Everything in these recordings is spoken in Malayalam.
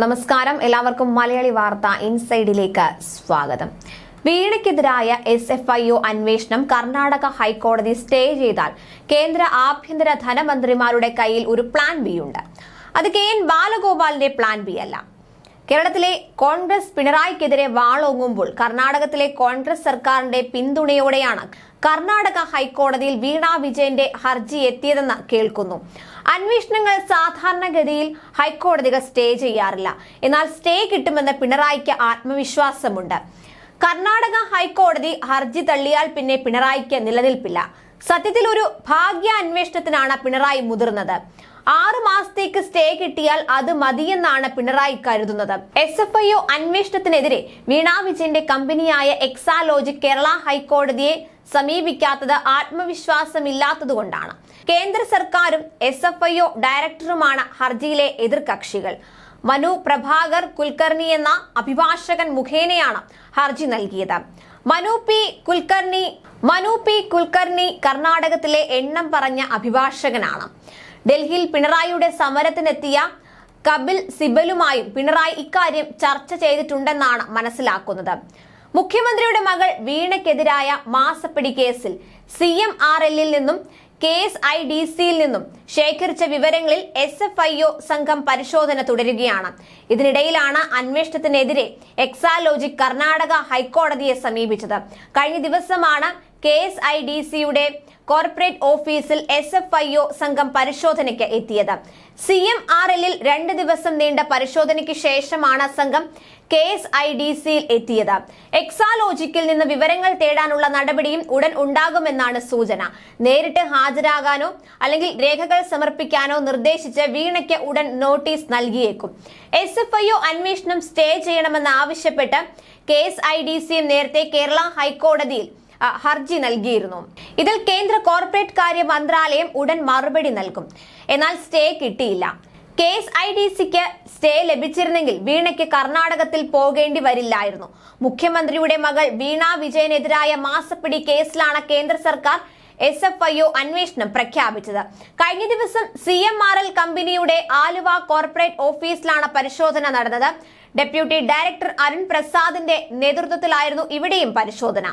നമസ്കാരം. എല്ലാവർക്കും മലയാളി വാർത്ത ഇൻസൈഡിലേക്ക് സ്വാഗതം. വീണയ്ക്കെതിരായ എസ് എഫ് ഐ ഒ അന്വേഷണം കർണാടക ഹൈക്കോടതി സ്റ്റേ ചെയ്താൽ കേന്ദ്ര ആഭ്യന്തര ധനമന്ത്രിമാരുടെ കയ്യിൽ ഒരു പ്ലാൻ ബി ഉണ്ട്. അത് കെ എൻ ബാലഗോപാലിന്റെ പ്ലാൻ ബി അല്ല. കേരളത്തിലെ കോൺഗ്രസ് പിണറായിക്കെതിരെ വാളോങ്ങുമ്പോൾ കർണാടകത്തിലെ കോൺഗ്രസ് സർക്കാരിന്റെ പിന്തുണയോടെയാണ് കർണാടക ഹൈക്കോടതിയിൽ വീണ വിജയന്റെ ഹർജി എത്തിയതെന്ന് കേൾക്കുന്നു. അന്വേഷണങ്ങൾ സാധാരണഗതിയിൽ ഹൈക്കോടതികൾ സ്റ്റേ ചെയ്യാറില്ല. എന്നാൽ സ്റ്റേ കിട്ടുമെന്ന് പിണറായിക്ക് ആത്മവിശ്വാസമുണ്ട്. കർണാടക ഹൈക്കോടതി ഹർജി തള്ളിയാൽ പിന്നെ പിണറായിക്ക് നിലനിൽപ്പില്ല. സത്യത്തിൽ ഒരു ഭാഗ്യ അന്വേഷണത്തിനാണ് പിണറായി മുതിർന്നത്. ആറു മാസത്തേക്ക് സ്റ്റേ കിട്ടിയാൽ അത് മതിയെന്നാണ് പിണറായി കരുതുന്നത്. എസ് എഫ് ഐ ഒ അന്വേഷണത്തിനെതിരെ വീണ വിജയന്റെ കമ്പനിയായ എക്സാലോജിക് കേരള ഹൈക്കോടതിയെ സമീപിക്കാത്തത് ആത്മവിശ്വാസമില്ലാത്തതുകൊണ്ടാണ്. കേന്ദ്ര സർക്കാരും എസ് എഫ് ഐ ഒ ഡയറക്ടറുമാണ് ഹർജിയിലെ എതിർകക്ഷികൾ. മനു പ്രഭാകർ കുൽക്കർണി എന്ന അഭിഭാഷകൻ മുഖേനയാണ് ഹർജി നൽകിയത്. മനു പി കുൽക്കർണി മനു പി കുൽക്കർണി കർണാടകത്തിലെ എണ്ണം പറഞ്ഞ അഭിഭാഷകനാണ്. ഡൽഹിയിൽ പിണറായിയുടെ സമരത്തിനെത്തിയ കപിൽ സിബലുമായും പിണറായി ഇക്കാര്യം ചർച്ച ചെയ്തിട്ടുണ്ടെന്നാണ് മനസ്സിലാക്കുന്നത്. മുഖ്യമന്ത്രിയുടെ മകൾ വീണയ്ക്കെതിരായ മാസപ്പിടി കേസിൽ സി എം ആർ എല്ലിൽ നിന്നും കെ എസ് ഐ ഡി സിയിൽ നിന്നും ശേഖരിച്ച വിവരങ്ങളിൽ എസ് എഫ് ഐ ഒ സംഘം പരിശോധന തുടരുകയാണ്. ഇതിനിടയിലാണ് അന്വേഷണത്തിനെതിരെ എക്സാലോജി കർണാടക ഹൈക്കോടതിയെ സമീപിച്ചത്. കഴിഞ്ഞ ദിവസമാണ് കെ എസ് ഐ ഡി സിയുടെ കോർപ്പറേറ്റ് ഓഫീസിൽ എസ് എഫ് ഐ ഒ സംഘം പരിശോധനയ്ക്ക് എത്തിയത്. സി എം ആർ എല്ലിൽ രണ്ട് ദിവസം നീണ്ട പരിശോധനയ്ക്ക് ശേഷമാണ് സംഘം കെ എസ് ഐ ഡി സിയിൽ എത്തിയത്. എക്സാലോജിക്കിൽ നിന്ന് വിവരങ്ങൾ തേടാനുള്ള നടപടിയും ഉടൻ ഉണ്ടാകുമെന്നാണ് സൂചന. നേരിട്ട് ഹാജരാകാനോ അല്ലെങ്കിൽ രേഖകൾ സമർപ്പിക്കാനോ നിർദ്ദേശിച്ച് വീണയ്ക്ക് ഉടൻ നോട്ടീസ് നൽകിയേക്കും. എസ് എഫ് ഐ ഒ അന്വേഷണം സ്റ്റേ ചെയ്യണമെന്ന് ആവശ്യപ്പെട്ട് കെ എസ് ഐ ഡി സിയും നേരത്തെ കേരള ഹൈക്കോടതിയിൽ ഹർജി നൽകിയിരുന്നു. ഇതിൽ കേന്ദ്ര കോർപ്പറേറ്റ് കാര്യ മന്ത്രാലയം ഉടൻ മറുപടി നൽകും. എന്നാൽ സ്റ്റേ കിട്ടിയില്ല. കെ എസ് ഐ ഡി സിക്ക് സ്റ്റേ ലഭിച്ചിരുന്നെങ്കിൽ വീണയ്ക്ക് കർണാടകത്തിൽ പോകേണ്ടി വരില്ലായിരുന്നു. മുഖ്യമന്ത്രിയുടെ മകൾ വീണ വിജയനെതിരായ മാസപ്പിടി കേസിലാണ് കേന്ദ്ര സർക്കാർ എസ് എഫ് ഐ ഒ അന്വേഷണം പ്രഖ്യാപിച്ചത്. കഴിഞ്ഞ ദിവസം സി എം ആർ എൽ കമ്പനിയുടെ ആലുവ കോർപ്പറേറ്റ് ഓഫീസിലാണ് പരിശോധന നടന്നത്. ഡെപ്യൂട്ടി ഡയറക്ടർ അരുൺ പ്രസാദിന്റെ നേതൃത്വത്തിലായിരുന്നു ഇവിടെയും പരിശോധന.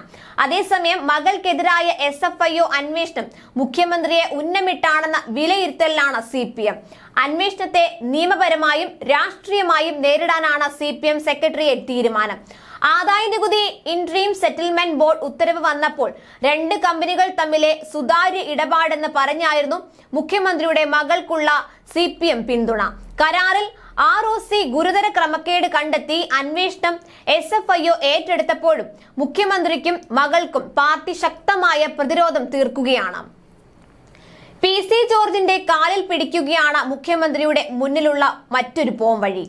അതേസമയം മകൾക്കെതിരായ എസ് എഫ് ഐ ഒ അന്വേഷണം മുഖ്യമന്ത്രിയെ ഉന്നമിട്ടാണെന്ന വിലയിരുത്തലിലാണ് സി പി എം. അന്വേഷണത്തെ നിയമപരമായും രാഷ്ട്രീയമായും നേരിടാനാണ് സി പി എം സെക്രട്ടറിയേറ്റ് തീരുമാനം. ആദായ നികുതി ഇൻട്രീം സെറ്റിൽമെന്റ് ബോർഡ് ഉത്തരവ് വന്നപ്പോൾ രണ്ട് കമ്പനികൾ തമ്മിലെ സുതാര്യ ഇടപാടെന്ന് പറഞ്ഞായിരുന്നു മുഖ്യമന്ത്രിയുടെ മകൾക്കുള്ള സി പിന്തുണ. കരാറിൽ ആർ ഒ സി ഗുരുതര ക്രമക്കേട് കണ്ടെത്തി അന്വേഷണം എസ് എഫ് ഐ ഒ ഏറ്റെടുത്തപ്പോഴും മുഖ്യമന്ത്രിക്കും മകൾക്കും പാർട്ടി ശക്തമായ പ്രതിരോധം തീർക്കുകയാണ്. പി സി ജോർജിന്റെ കാലിൽ പിടിക്കുകയാണ് മുഖ്യമന്ത്രിയുടെ മുന്നിലുള്ള മറ്റൊരു പോംവഴി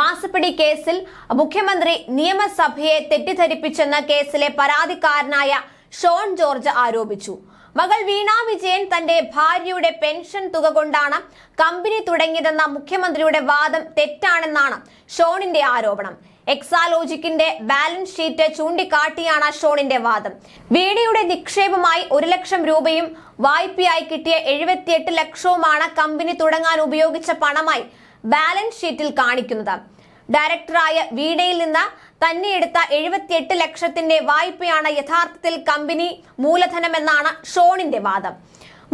മാസപ്പിടി കേസിൽ മുഖ്യമന്ത്രി നിയമസഭയെ തെറ്റിദ്ധരിപ്പിച്ചെന്ന കേസിലെ പരാതിക്കാരനായ ഷോൺ ജോർജ് ആരോപിച്ചു. മകൾ വീണ വിജയൻ തന്റെ ഭാര്യയുടെ പെൻഷൻ തുക കൊണ്ടാണ് കമ്പനി തുടങ്ങിയതെന്ന മുഖ്യമന്ത്രിയുടെ വാദം തെറ്റാണെന്നാണ് ഷോണിന്റെ ആരോപണം. എക്സാലോജിക്കിന്റെ ബാലൻസ് ഷീറ്റ് ചൂണ്ടിക്കാട്ടിയാണ് ഷോണിന്റെ വാദം. വീണയുടെ നിക്ഷേപമായി ഒരു ലക്ഷം രൂപയും വായ്പയായി കിട്ടിയ എഴുപത്തിയെട്ട് ലക്ഷവുമാണ് കമ്പനി തുടങ്ങാൻ ഉപയോഗിച്ച പണമായി ബാലൻസ് ഷീറ്റിൽ കാണിക്കുന്നത്. ഡയറക്ടറായ വീണയിൽ നിന്ന് തന്നെ എടുത്ത എഴുപത്തിയെട്ട് ലക്ഷത്തിന്റെ വായ്പയാണ് യഥാർത്ഥത്തിൽ കമ്പനി മൂലധനമെന്നാണ് ഷോണിന്റെ വാദം.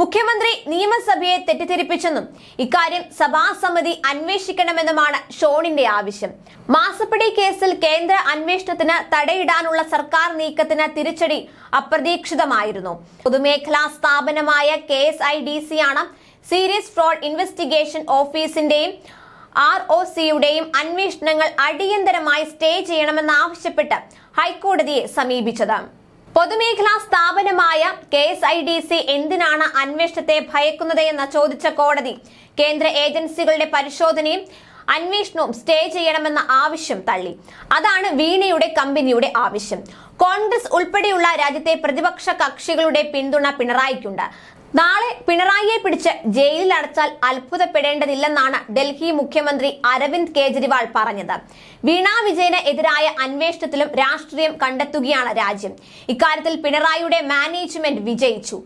മുഖ്യമന്ത്രി നിയമസഭയെ തെറ്റിദ്ധരിപ്പിച്ചെന്നും ഇക്കാര്യം സഭാസമിതി അന്വേഷിക്കണമെന്നുമാണ് ഷോണിന്റെ ആവശ്യം. മാസപ്പടി കേസിൽ കേന്ദ്ര അന്വേഷണത്തിന് തടയിടാനുള്ള സർക്കാർ നീക്കത്തിന് തിരിച്ചടി അപ്രതീക്ഷിതമായിരുന്നു. പൊതുമേഖലാ സ്ഥാപനമായ K S I D C ആണ് സീരിയസ് ഫ്രോഡ് ഇൻവെസ്റ്റിഗേഷൻ ഓഫീസിന്റെയും ആർ ഒ സിയുടെയും അന്വേഷണങ്ങൾ അടിയന്തരമായി സ്റ്റേ ചെയ്യണമെന്നാവശ്യപ്പെട്ട് ഹൈക്കോടതിയെ സമീപിച്ചത്. പൊതുമേഖലാ സ്ഥാപനമായ K S I D C എന്തിനാണ് അന്വേഷണത്തെ ഭയക്കുന്നത് എന്ന് ചോദിച്ച കോടതി കേന്ദ്ര ഏജൻസികളുടെ പരിശോധനയും അന്വേഷണവും സ്റ്റേ ചെയ്യണമെന്ന ആവശ്യം തള്ളി. അതാണ് വീണയുടെ കമ്പനിയുടെ ആവശ്യം. കോൺഗ്രസ് ഉൾപ്പെടെയുള്ള രാജ്യത്തെ പ്രതിപക്ഷ കക്ഷികളുടെ പിന്തുണ പിണറായിക്കുണ്ട്. നാളെ പിണറായിയെ പിടിച്ച് ജയിലിൽ അടച്ചാൽ അത്ഭുതപ്പെടേണ്ടതില്ലെന്നാണ് ഡൽഹി മുഖ്യമന്ത്രി അരവിന്ദ് കെജ്രിവാൾ പറഞ്ഞത്. വീണ വിജയന് എതിരായ അന്വേഷണത്തിലും രാഷ്ട്രീയം കണ്ടെത്തുകയാണ് രാജ്യം. ഇക്കാര്യത്തിൽ പിണറായിയുടെ മാനേജ്മെന്റ് വിജയിച്ചു.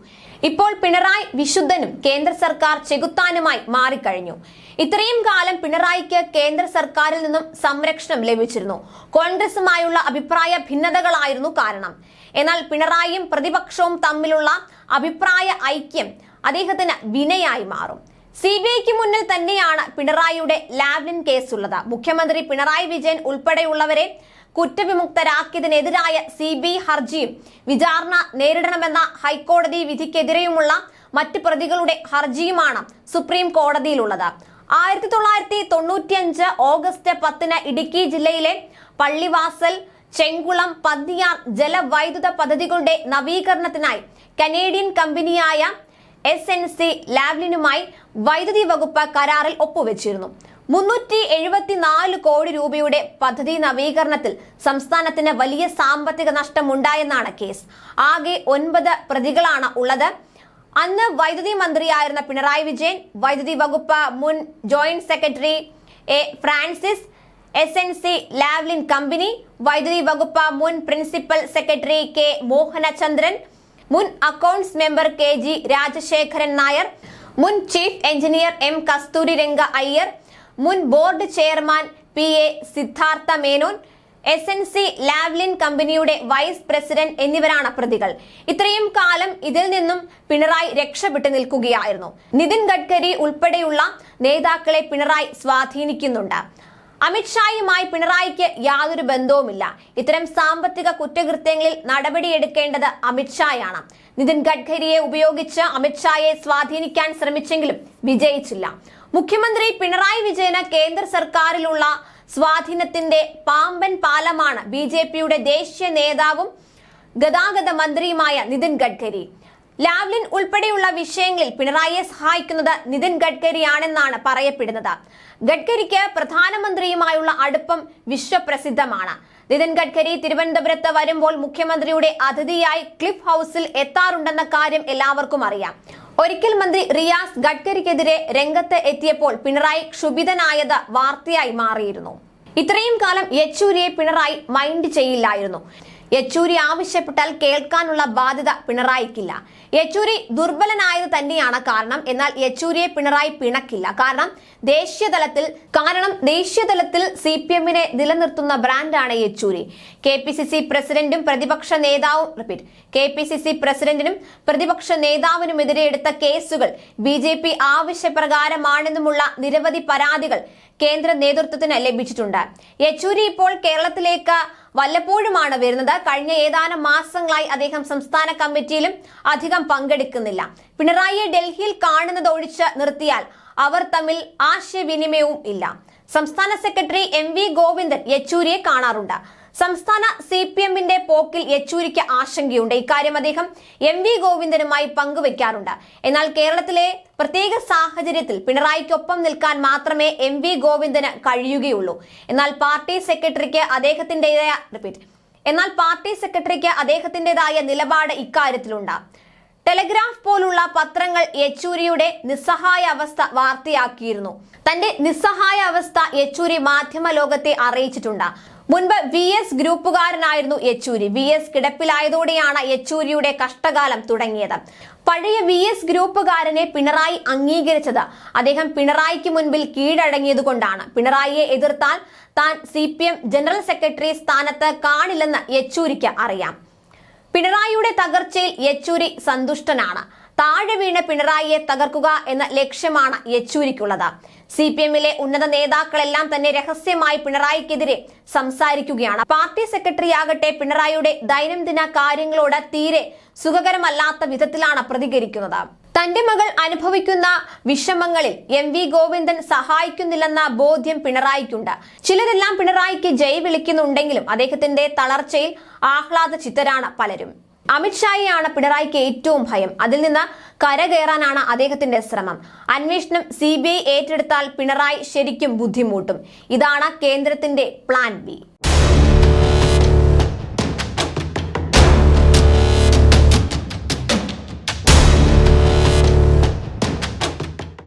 ഇപ്പോൾ പിണറായി വിശുദ്ധനും കേന്ദ്ര സർക്കാർ ചെകുത്താനുമായി മാറിക്കഴിഞ്ഞു. ഇത്രയും കാലം പിണറായിക്ക് കേന്ദ്ര സർക്കാരിൽ നിന്നും സംരക്ഷണം ലഭിച്ചിരുന്നു. കോൺഗ്രസുമായുള്ള അഭിപ്രായ ഭിന്നതകളായിരുന്നു കാരണം. എന്നാൽ പിണറായിയും പ്രതിപക്ഷവും തമ്മിലുള്ള അഭിപ്രായ ഐക്യം അദ്ദേഹത്തിന് വിനയായി മാറും. സി ബി ഐക്ക് മുന്നിൽ തന്നെയാണ് പിണറായിയുടെ ലാവ്ലിൻ കേസുള്ളത്. മുഖ്യമന്ത്രി പിണറായി വിജയൻ ഉൾപ്പെടെയുള്ളവരെ കുറ്റവിമുക്തരാക്കിയതിനെതിരായ സി ബി ഹർജിയും വിചാരണ നേരിടണമെന്ന ഹൈക്കോടതി വിധിക്കെതിരെയുമുള്ള മറ്റ് പ്രതികളുടെ ഹർജിയുമാണ് സുപ്രീം കോടതിയിലുള്ളത്. ആയിരത്തി തൊള്ളായിരത്തി തൊണ്ണൂറ്റിയഞ്ച് ഓഗസ്റ്റ് പത്തിന് ഇടുക്കി ജില്ലയിലെ പള്ളിവാസൽ ചെങ്കുളം പന്നിയാർ ജലവൈദ്യുത പദ്ധതികളുടെ നവീകരണത്തിനായി കനേഡിയൻ കമ്പനിയായ എസ് എൻ സി ലാവ്ലിനുമായി വൈദ്യുതി വകുപ്പ് കരാറിൽ ഒപ്പുവെച്ചിരുന്നു. മുന്നൂറ്റി എഴുപത്തിനാല് കോടി രൂപയുടെ പദ്ധതി നവീകരണത്തിൽ സംസ്ഥാനത്തിന് വലിയ സാമ്പത്തിക നഷ്ടമുണ്ടായെന്നാണ് കേസ്. ആകെ ഒൻപത് പ്രതികളാണ് ഉള്ളത്. അന്ന് വൈദ്യുതി മന്ത്രിയായിരുന്ന പിണറായി വിജയൻ വൈദ്യുതി വകുപ്പ് മുൻ joint secretary A Francis S N C Lavalin company വൈദ്യുതി വകുപ്പ് മുൻ പ്രിൻസിപ്പൽ സെക്രട്ടറി കെ മോഹനചന്ദ്രൻ മുൻ accounts member K G Rajasekharan Nair മുൻ chief engineer M Kasthuri Ranga Iyer മുൻ board chairman P A Siddhartha Menon S N C Lavalin കമ്പനിയുടെ വൈസ് പ്രസിഡന്റ് എന്നിവരാണ് പ്രതികൾ. ഇത്രയും കാലം ഇതിൽ നിന്നും പിണറായി രക്ഷപ്പെട്ടു നിൽക്കുകയായിരുന്നു. നിതിൻ ഗഡ്കരി ഉൾപ്പെടെയുള്ള നേതാക്കളെ പിണറായി സ്വാധീനിക്കുന്നുണ്ട്. അമിത്ഷായുമായി പിണറായിക്ക് യാതൊരു ബന്ധവുമില്ല. ഇത്തരം സാമ്പത്തിക കുറ്റകൃത്യങ്ങളിൽ നടപടിയെടുക്കേണ്ടത് അമിത്ഷായാണ് നിതിൻ ഗഡ്കരിയെ ഉപയോഗിച്ച് അമിത്ഷായെ സ്വാധീനിക്കാൻ ശ്രമിച്ചെങ്കിലും വിജയിച്ചില്ല. മുഖ്യമന്ത്രി പിണറായി വിജയന് കേന്ദ്ര സർക്കാരിലുള്ള സ്വാധീനത്തിന്റെ പാമ്പൻ പാലമാണ് ബി ദേശീയ നേതാവും ഗതാഗത മന്ത്രിയുമായ നിതിൻ ഗഡ്കരി. ലാവ്ലിൻ ഉൾപ്പെടെയുള്ള വിഷയങ്ങളിൽ പിണറായിയെ സഹായിക്കുന്നത് നിതിൻ ഗഡ്കരിയാണെന്നാണ് പറയപ്പെടുന്നത്. ഗഡ്കരിക്ക് പ്രധാനമന്ത്രിയുമായുള്ള അടുപ്പം വിശ്വപ്രസിദ്ധമാണ്. നിതിൻ ഗഡ്കരി തിരുവനന്തപുരത്ത് വരുമ്പോൾ മുഖ്യമന്ത്രിയുടെ അതിഥിയായി ക്ലിഫ് ഹൌസിൽ എത്താറുണ്ടെന്ന കാര്യം എല്ലാവർക്കും അറിയാം. ഒരിക്കൽ മന്ത്രി റിയാസ് ഗഡ്കരിക്കെതിരെ രംഗത്ത് എത്തിയപ്പോൾ പിണറായി ക്ഷുഭിതനായത് വാർത്തയായി മാറിയിരുന്നു. ഇത്രയും കാലം യെച്ചൂരിയെ പിണറായി മൈൻഡ് ചെയ്യില്ലായിരുന്നു. യെച്ചൂരി ആവശ്യപ്പെട്ടാൽ കേൾക്കാനുള്ള ബാധ്യത പിണറായിക്കില്ല. യെച്ചൂരി ദുർബലനായത് തന്നെയാണ് കാരണം. എന്നാൽ യെച്ചൂരിയെ പിണറായി പിണക്കില്ല. കാരണം ദേശീയതലത്തിൽ കാരണം ദേശീയതലത്തിൽ സി പി എമ്മിനെ നിലനിർത്തുന്ന ബ്രാൻഡാണ് Yechury. K P C C പ്രസിഡന്റും പ്രതിപക്ഷ നേതാവും repeat K P C C പ്രസിഡന്റിനും പ്രതിപക്ഷ നേതാവിനുമെതിരെ എടുത്ത കേസുകൾ ബി ജെ പി ആവശ്യപ്രകാരമാണെന്നുമുള്ള നിരവധി പരാതികൾ കേന്ദ്ര നേതൃത്വത്തിന് ലഭിച്ചിട്ടുണ്ട്. യെച്ചൂരി ഇപ്പോൾ കേരളത്തിലേക്ക് വല്ലപ്പോഴുമാണ് വരുന്നത്. കഴിഞ്ഞ ഏതാനും മാസങ്ങളായി അദ്ദേഹം സംസ്ഥാന കമ്മിറ്റിയിലും അധികം പങ്കെടുക്കുന്നില്ല. പിണറായിയെ ഡൽഹിയിൽ കാണുന്നത് ഒഴിച്ച് നിർത്തിയാൽ അവർ തമ്മിൽ ആശയവിനിമയവും ഇല്ല. സംസ്ഥാന സെക്രട്ടറി എം വി ഗോവിന്ദൻ യെച്ചൂരിയെ കാണാറുണ്ട്. സംസ്ഥാന സി പി എമ്മിന്റെ പോക്കിൽ യെച്ചൂരിക്ക് ആശങ്കയുണ്ട്. ഇക്കാര്യം അദ്ദേഹം എം വി ഗോവിന്ദനുമായി പങ്കുവെക്കാറുണ്ട്. എന്നാൽ കേരളത്തിലെ പ്രത്യേക സാഹചര്യത്തിൽ പിണറായിക്കൊപ്പം നിൽക്കാൻ മാത്രമേ എം വി ഗോവിന്ദന് കഴിയുകയുള്ളൂ. എന്നാൽ പാർട്ടി സെക്രട്ടറിക്ക് അദ്ദേഹത്തിന്റെതായ റിപ്പീറ്റ് എന്നാൽ പാർട്ടി സെക്രട്ടറിക്ക് അദ്ദേഹത്തിന്റെതായ നിലപാട് ഇക്കാര്യത്തിലുണ്ട്. ടെലഗ്രാഫ് പോലുള്ള പത്രങ്ങൾ യെച്ചൂരിയുടെ നിസ്സഹായ അവസ്ഥ വാർത്തയാക്കിയിരുന്നു. തന്റെ നിസ്സഹായ അവസ്ഥ യെച്ചൂരി മാധ്യമ ലോകത്തെ അറിയിച്ചിട്ടുണ്ട്. മുൻപ് വി എസ് ഗ്രൂപ്പുകാരനായിരുന്നു യെച്ചൂരി. വി എസ് കിടപ്പിലായതോടെയാണ് യെച്ചൂരിയുടെ കഷ്ടകാലം തുടങ്ങിയത്. പഴയ വി എസ് ഗ്രൂപ്പുകാരനെ പിണറായി അംഗീകരിച്ചത് അദ്ദേഹം പിണറായിക്ക് മുൻപിൽ കീഴടങ്ങിയതുകൊണ്ടാണ്. പിണറായിയെ എതിർത്താൽ താൻ സി ജനറൽ സെക്രട്ടറി സ്ഥാനത്ത് കാണില്ലെന്ന് യെച്ചൂരിക്ക് അറിയാം. പിണറായിയുടെ തകർച്ചയിൽ യെച്ചൂരി സന്തുഷ്ടനാണ്. താഴെ വീണ പിണറായിയെ തകർക്കുക എന്ന ലക്ഷ്യമാണ് യെച്ചൂരിക്കുള്ളത്. സി പി എമ്മിലെ ഉന്നത നേതാക്കളെല്ലാം തന്നെ രഹസ്യമായി പിണറായിക്കെതിരെ സംസാരിക്കുകയാണ്. പാർട്ടി സെക്രട്ടറി ആകട്ടെ പിണറായിയുടെ ദൈനംദിന കാര്യങ്ങളോട് തീരെ സുഖകരമല്ലാത്ത വിധത്തിലാണ് പ്രതികരിക്കുന്നത്. തന്റെ മകൾ അനുഭവിക്കുന്ന വിഷമങ്ങളിൽ എം വി ഗോവിന്ദൻ സഹായിക്കുന്നില്ലെന്ന ബോധ്യം പിണറായിക്കുണ്ട്. ചിലരെല്ലാം പിണറായിക്ക് ജയ് വിളിക്കുന്നുണ്ടെങ്കിലും അദ്ദേഹത്തിന്റെ തളർച്ചയിൽ ആഹ്ലാദ ചിത്തരാണ് പലരും. അമിത്ഷായെയാണ് പിണറായിക്ക് ഏറ്റവും ഭയം. അതിൽ നിന്ന് കരകയറാനാണ് അദ്ദേഹത്തിന്റെ ശ്രമം. അന്വേഷണം സി ഏറ്റെടുത്താൽ പിണറായി ശരിക്കും ബുദ്ധിമുട്ടും. ഇതാണ് കേന്ദ്രത്തിന്റെ പ്ലാൻ ബി.